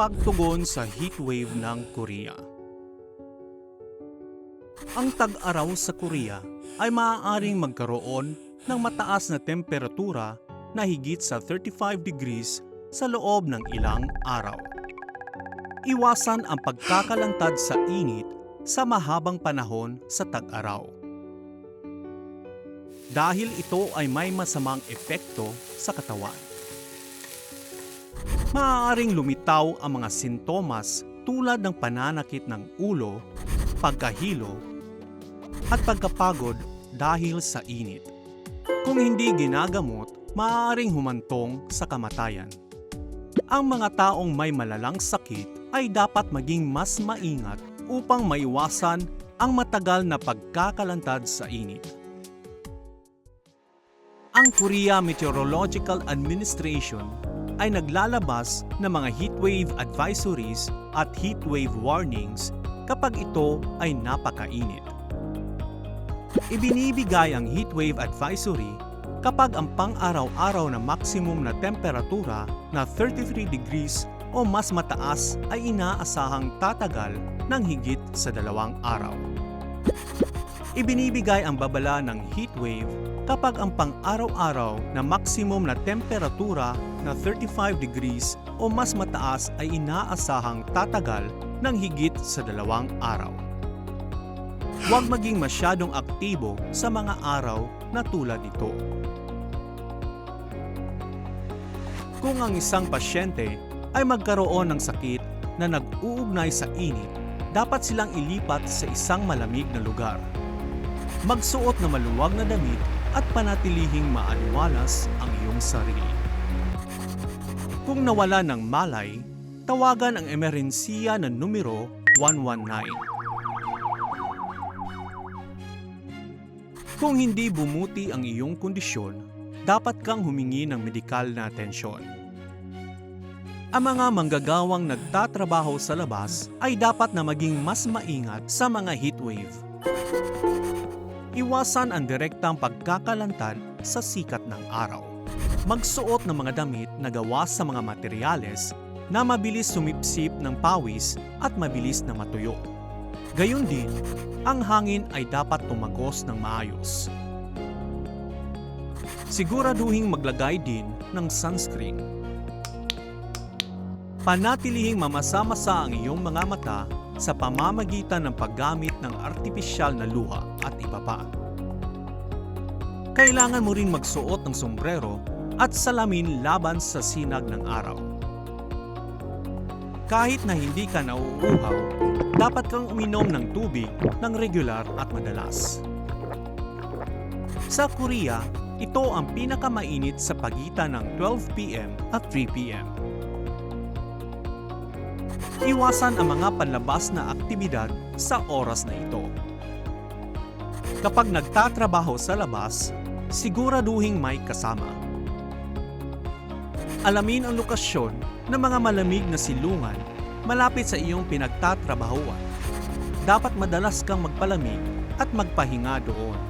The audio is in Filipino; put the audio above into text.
Pagtugon sa heatwave ng Korea Ang tag-araw sa Korea ay maaaring magkaroon ng mataas na temperatura na higit sa 35 degrees sa loob ng ilang araw. Iwasan ang pagkakalantad sa init sa mahabang panahon sa tag-araw. Dahil ito ay may masamang epekto sa katawan. Maaaring lumitaw ang mga sintomas tulad ng pananakit ng ulo, pagkahilo, at pagkapagod dahil sa init. Kung hindi ginagamot, maaaring humantong sa kamatayan. Ang mga taong may malalang sakit ay dapat maging mas maingat upang maiwasan ang matagal na pagkakalantad sa init. Ang Korea Meteorological Administration ay naglalabas ng mga heatwave advisories at heatwave warnings kapag ito ay napakainit. Ibinibigay ang heatwave advisory kapag ang pang-araw-araw na maximum na temperatura na 33 degrees o mas mataas ay inaasahang tatagal ng higit sa dalawang araw. Ibinibigay ang babala ng heatwave kapag ang pang-araw-araw na maximum na temperatura na 35 degrees o mas mataas ay inaasahang tatagal ng higit sa dalawang araw. Huwag maging masyadong aktibo sa mga araw na tulad nito. Kung ang isang pasyente ay magkaroon ng sakit na nag-uugnay sa init, dapat silang ilipat sa isang malamig na lugar. Magsuot na maluwag na damit at panatilihing maaliwalas ang iyong sarili. Kung nawala ng malay, tawagan ang emerhensiya na numero 119. Kung hindi bumuti ang iyong kondisyon, dapat kang humingi ng medikal na atensyon. Ang mga manggagawang nagtatrabaho sa labas ay dapat na maging mas maingat sa mga heatwave. Iwasan ang direktang pagkakalantad sa sikat ng araw. Magsuot ng mga damit na gawa sa mga materyales na mabilis sumipsip ng pawis at mabilis na matuyo. Gayon din, ang hangin ay dapat tumagos ng maayos. Siguraduhing maglagay din ng sunscreen. Panatilihing mamasa-masa ang iyong mga mata sa pamamagitan ng paggamit ng artipisyal na luha at iba pa. Kailangan mo rin magsuot ng sombrero at salamin laban sa sinag ng araw. Kahit na hindi ka nauuhaw, dapat kang uminom ng tubig ng regular at madalas. Sa Korea, ito ang pinakamainit sa pagitan ng 12 p.m. at 3 p.m. Iwasan ang mga panlabas na aktibidad sa oras na ito. Kapag nagtatrabaho sa labas, siguraduhing may kasama. Alamin ang lokasyon ng mga malamig na silungan malapit sa iyong pinagtatrabahuan. Dapat madalas kang magpalamig at magpahinga doon.